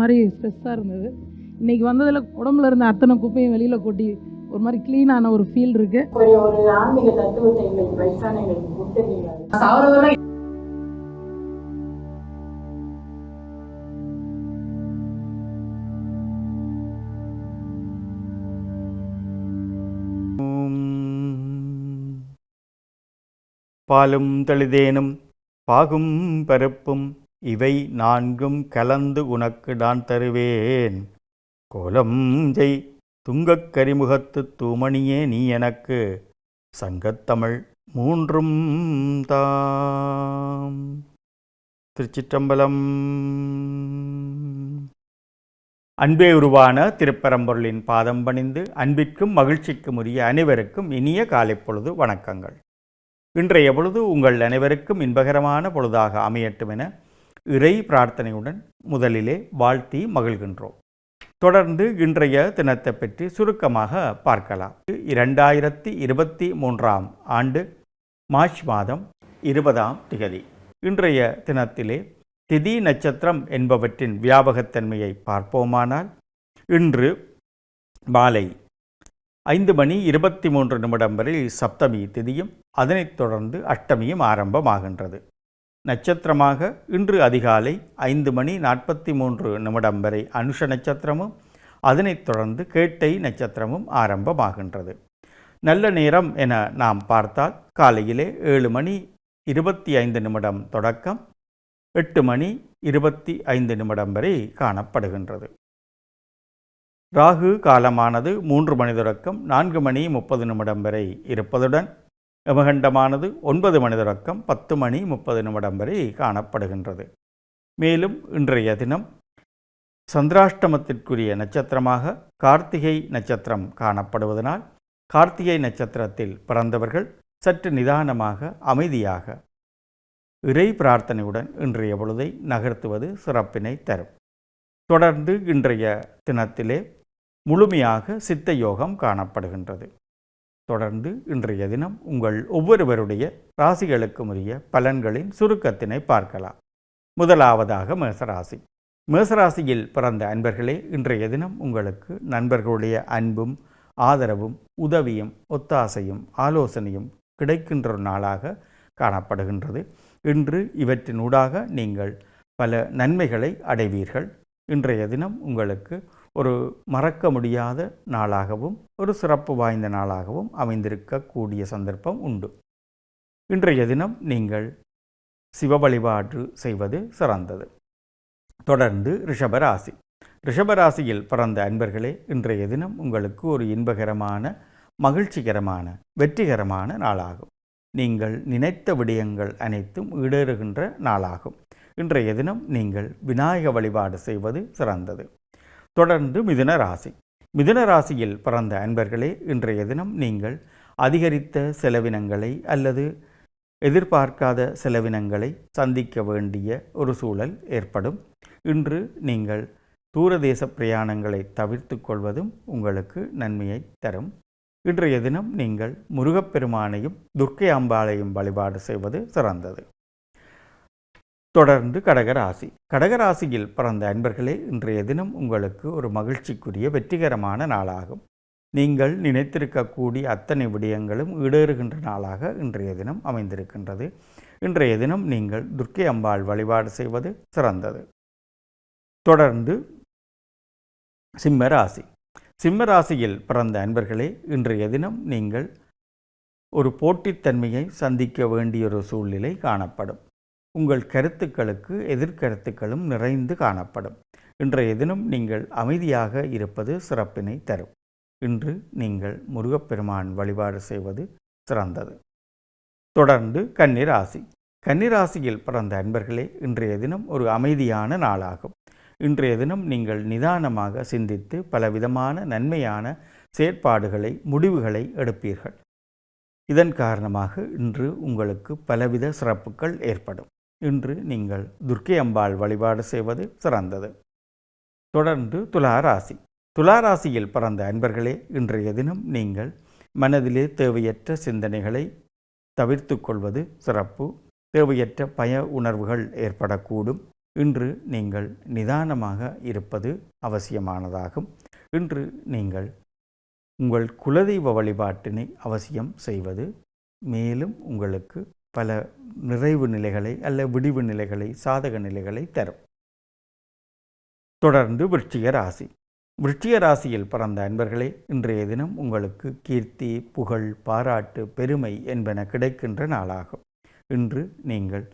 மாதிரி ஸ்ட்ரெஸ்ஸாக இருந்தது. இன்னைக்கு வந்ததில் உடம்புல இருந்த அத்தனை குப்பையும் வெளியில் கொட்டி ஒரு மாதிரி க்ளீனான ஒரு ஃபீல் இருக்கு. ஒரு ஒரு ஆன்மீக தத்துவத்தை எங்களுக்கு வயசான எங்களுக்கு கொடுத்துருக்கீங்க சாவரவரை பாலும் தெளிதேனும் பாகும் பருப்பும் இவை நான்கும் கலந்து உனக்கு நான் தருவேன். கோலம் ஜெய் துங்கக் கரிமுகத்து தூமணியே நீ எனக்கு. சங்கத்தமிழ் மூன்றும் தாம். திருச்சிற்றம்பலம். அன்பே உருவான திருப்பரம்பொருளின் பாதம் பணிந்து அன்பிற்கும் மகிழ்ச்சிக்கும் உரிய அனைவருக்கும் இனிய காலை பொழுது வணக்கங்கள். இன்றைய பொழுது உங்கள் அனைவருக்கும் இன்பகரமான பொழுதாக அமையட்டும் என இறை பிரார்த்தனையுடன் முதலிலே வாழ்த்தி மகிழ்கின்றோம். தொடர்ந்து இன்றைய தினத்தை பற்றி சுருக்கமாக பார்க்கலாம். இரண்டாயிரத்தி இருபத்தி மூன்றாம் ஆண்டு மார்ச் மாதம் இருபதாம் திகதி இன்றைய தினத்திலே திதி நட்சத்திரம் என்பவற்றின் வியாபகத்தன்மையை பார்ப்போமானால் இன்று மாலை ஐந்து மணி இருபத்தி மூன்று நிமிடம் வரை சப்தமி திதியும் அதனைத் தொடர்ந்து அஷ்டமியும் ஆரம்பமாகின்றது. நட்சத்திரமாக இன்று அதிகாலை ஐந்து மணி நாற்பத்தி மூன்று நிமிடம் வரை அனுஷ நட்சத்திரமும் அதனைத் தொடர்ந்து கேட்டை நட்சத்திரமும் ஆரம்பமாகின்றது. நல்ல நேரம் என நாம் பார்த்தால் காலையிலே ஏழு மணி இருபத்தி ஐந்து நிமிடம் தொடக்கம் எட்டு மணி இருபத்தி ஐந்து நிமிடம் வரை காணப்படுகின்றது. ராகு காலமானது மூன்று மணி தொடக்கம் நான்கு மணி முப்பது நிமிடம் வரை இருப்பதுடன் யமகண்டமானது ஒன்பது மணி தொடக்கம் பத்து மணி முப்பது நிமிடம் வரை காணப்படுகின்றது. மேலும் இன்றைய தினம் சந்திராஷ்டமத்திற்குரிய நட்சத்திரமாக கார்த்திகை நட்சத்திரம் காணப்படுவதனால் கார்த்திகை நட்சத்திரத்தில் பிறந்தவர்கள் சற்று நிதானமாக அமைதியாக இறை பிரார்த்தனையுடன் இன்றைய பொழுதை நகர்த்துவது சிறப்பினை தரும். தொடர்ந்து இன்றைய தினத்திலே முழுமையாக சித்த யோகம் காணப்படுகின்றது. தொடர்ந்து இன்றைய தினம் உங்கள் ஒவ்வொருவருடைய ராசிகளுக்கும் உரிய பலன்களின் சுருக்கத்தினை பார்க்கலாம். முதலாவதாக மேசராசி. மேசராசியில் பிறந்த அன்பர்களே இன்றைய தினம் உங்களுக்கு நண்பர்களுடைய அன்பும் ஆதரவும் உதவியும் ஒத்தாசையும் ஆலோசனையும் கிடைக்கின்ற ஒரு நாளாக காணப்படுகின்றது. இன்று இவற்றினூடாக நீங்கள் பல நன்மைகளை அடைவீர்கள். இன்றைய தினம் உங்களுக்கு ஒரு மறக்க முடியாத நாளாகவும் ஒரு சிறப்பு வாய்ந்த நாளாகவும் அமைந்திருக்கக்கூடிய சந்தர்ப்பம் உண்டு. இன்றைய தினம் நீங்கள் சிவ வழிபாடு செய்வது சிறந்தது. தொடர்ந்து ரிஷபராசி. ரிஷபராசியில் பிறந்த அன்பர்களே இன்றைய தினம் உங்களுக்கு ஒரு இன்பகரமான மகிழ்ச்சிகரமான வெற்றிகரமான நாளாகும். நீங்கள் நினைத்த விடயங்கள் அனைத்தும் ஈடேறுகின்ற நாளாகும். இன்றைய தினம் நீங்கள் விநாயக வழிபாடு செய்வது சிறந்தது. தொடர்ந்து மிதுன ராசி. மிதுன ராசியில் பிறந்த அன்பர்களே இன்றைய தினம் நீங்கள் அதிகரித்த செலவினங்களை அல்லது எதிர்பார்க்காத செலவினங்களை சந்திக்க வேண்டிய ஒரு சூழல் ஏற்படும். இன்று நீங்கள் தூரதேச பிரயாணங்களை தவிர்த்து கொள்வதும் உங்களுக்கு நன்மையை தரும். இன்றைய தினம் நீங்கள் முருகப்பெருமானையும் துர்க்கை அம்பாளையும் வழிபாடு செய்வது சிறந்தது. தொடர்ந்து கடகராசி. கடகராசியில் பிறந்த அன்பர்களே இன்றைய தினம் உங்களுக்கு ஒரு மகிழ்ச்சிக்குரிய வெற்றிகரமான நாளாகும். நீங்கள் நினைத்திருக்கக்கூடிய அத்தனை விடயங்களும் ஈடேறுகின்ற நாளாக இன்றைய தினம் அமைந்திருக்கின்றது. இன்றைய தினம் நீங்கள் துர்க்கை அம்பாள் வழிபாடு செய்வது சிறந்தது. தொடர்ந்து சிம்மராசி. சிம்மராசியில் பிறந்த அன்பர்களே இன்றைய தினம் நீங்கள் ஒரு போட்டித்தன்மையை சந்திக்க வேண்டிய ஒரு சூழ்நிலை காணப்படும். உங்கள் கருத்துக்களுக்கு எதிர்கருத்துக்களும் நிறைந்து காணப்படும். இன்றைய தினம் நீங்கள் அமைதியாக இருப்பது சிறப்பினை தரும். இன்று நீங்கள் முருகப்பெருமான் வழிபாடு செய்வது சிறந்தது. தொடர்ந்து கன்னிராசி. கன்னிராசியில் பிறந்த அன்பர்களே இன்றைய தினம் ஒரு அமைதியான நாளாகும். இன்றைய தினம் நீங்கள் நிதானமாக சிந்தித்து பலவிதமான நன்மையான செயற்பாடுகளை முடிவுகளை எடுப்பீர்கள். இதன் காரணமாக இன்று உங்களுக்கு பலவித சிறப்புகள் ஏற்படும். இன்று நீங்கள் துர்க்கை அம்பாள் வழிபாடு செய்வது சிறந்தது. தொடர்ந்து துளாராசி. துளாராசியில் பிறந்த அன்பர்களே இன்றைய தினம் நீங்கள் மனதிலே தேவையற்ற சிந்தனைகளை தவிர்த்து கொள்வது சிறப்பு. தேவையற்ற பய உணர்வுகள் ஏற்படக்கூடும். இன்று நீங்கள் நிதானமாக இருப்பது அவசியமானதாகும். இன்று நீங்கள் உங்கள் குலதெய்வ வழிபாட்டினை அவசியம் செய்வது மேலும் உங்களுக்கு பல நிறைவு நிலைகளை அல்ல விடிவு நிலைகளை சாதக நிலைகளை தரும். தொடர்ந்து விருட்சிக ராசி. விருட்சிக ராசியில் பிறந்த அன்பர்களே இன்றைய தினம் உங்களுக்கு கீர்த்தி புகழ் பாராட்டு பெருமை என்பன கிடைக்கின்ற நாளாகும். இன்று நீங்கள்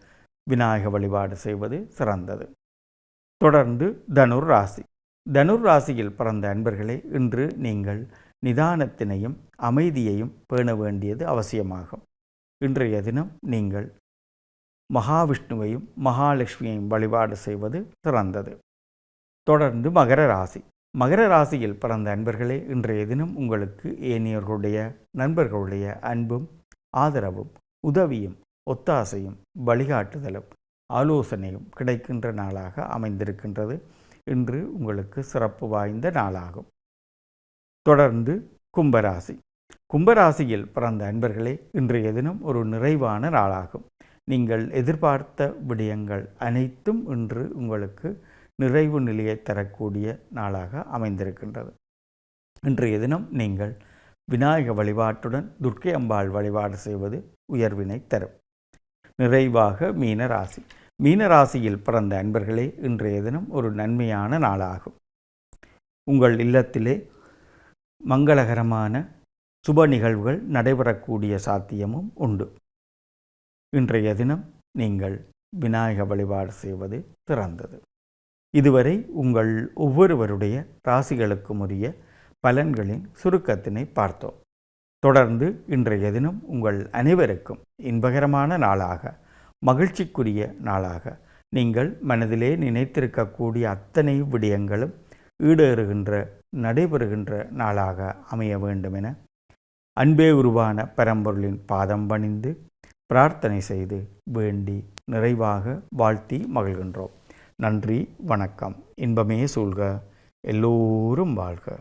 விநாயக வழிபாடு செய்வது சிறந்தது. தொடர்ந்து தனுர் ராசி தனுர் ராசியில் பிறந்த அன்பர்களே இன்று நீங்கள் நிதானத்தினையும் அமைதியையும் பேண வேண்டியது அவசியமாகும். இன்றைய தினம் நீங்கள் மகாவிஷ்ணுவையும் மகாலட்சுமியையும் வழிபாடு செய்வது சிறந்தது. தொடர்ந்து மகர ராசி. மகர ராசியில் பிறந்த அன்பர்களே இன்றைய தினம் உங்களுக்கு ஏனியர்களுடைய நண்பர்களுடைய அன்பும் ஆதரவும் உதவியும் ஒத்தாசையும் வழிகாட்டுதலும் ஆலோசனையும் கிடைக்கின்ற நாளாக அமைந்திருக்கின்றது. இன்று உங்களுக்கு சிறப்பு வாய்ந்த நாளாகும். தொடர்ந்து கும்பராசி. கும்பராசியில் பிறந்த அன்பர்களே இன்றைய தினம் ஒரு நிறைவான நாளாகும். நீங்கள் எதிர்பார்த்த விடயங்கள் அனைத்தும் இன்று உங்களுக்கு நிறைவு நிலையை தரக்கூடிய நாளாக அமைந்திருக்கின்றது. இன்றைய தினம் நீங்கள் விநாயக வழிபாட்டுடன் துர்க்கை அம்பாள் வழிபாடு செய்வது உயர்வினை தரும். நிறைவாக மீனராசி. மீனராசியில் பிறந்த அன்பர்களே இன்றைய தினம் ஒரு நன்மையான நாளாகும். உங்கள் இல்லத்திலே மங்களகரமான சுப நிகழ்வுகள் நடைபெறக்கூடிய சாத்தியமும் உண்டு. இன்றைய தினம் நீங்கள் விநாயக வழிபாடு செய்வது சிறந்தது. இதுவரை உங்கள் ஒவ்வொருவருடைய ராசிகளுக்கும் உரிய பலன்களின் சுருக்கத்தினை பார்த்தோம். தொடர்ந்து இன்றைய தினம் உங்கள் அனைவருக்கும் இன்பகரமான நாளாக மகிழ்ச்சிக்குரிய நாளாக நீங்கள் மனதிலே நினைத்திருக்கக்கூடிய அத்தனை விடயங்களும் ஈடேறுகின்ற நடைபெறுகின்ற நாளாக அமைய வேண்டுமென அன்பே உருவான பரம்பொருளின் பாதம் பணிந்து பிரார்த்தனை செய்து வேண்டி நிறைவாக வாழ்த்தி மகிழ்கின்றோம். நன்றி வணக்கம். இன்பமே சூழ்க. எல்லோரும் வாழ்க.